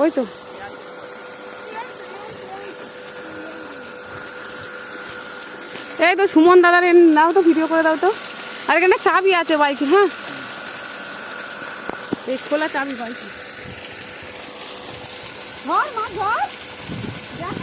ওই তো। এই তো সুমন দাদার নাও তো ভিডিও করে দাও তো। আর এখানে চাবি আছে বাইকে হ্যাঁ? এই খোলা চাবি বাইকে ঘর, মা দেখ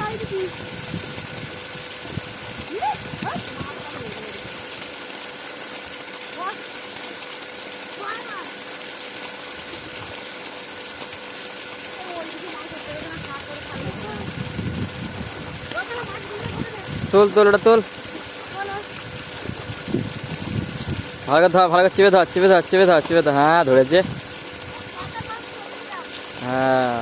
তোল তোল ওটা তোল। ভালো করে ধর, ভালো করে চেপে ধর চেপে ধর চেপে ধর চেপে ধর। হ্যাঁ ধরেছে। হ্যাঁ।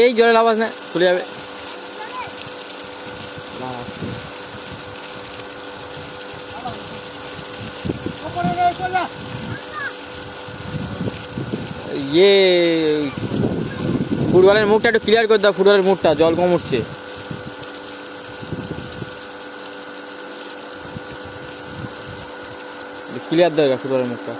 এই জলে লাভ না, খুলে যাবে। ইয়ে ফুটবলের মুখটা একটু ক্লিয়ার করে দাও, ফুটবলের মুখটা, জল কম উঠছে। ক্লিয়ার এবার ফুটবলের মুখটা।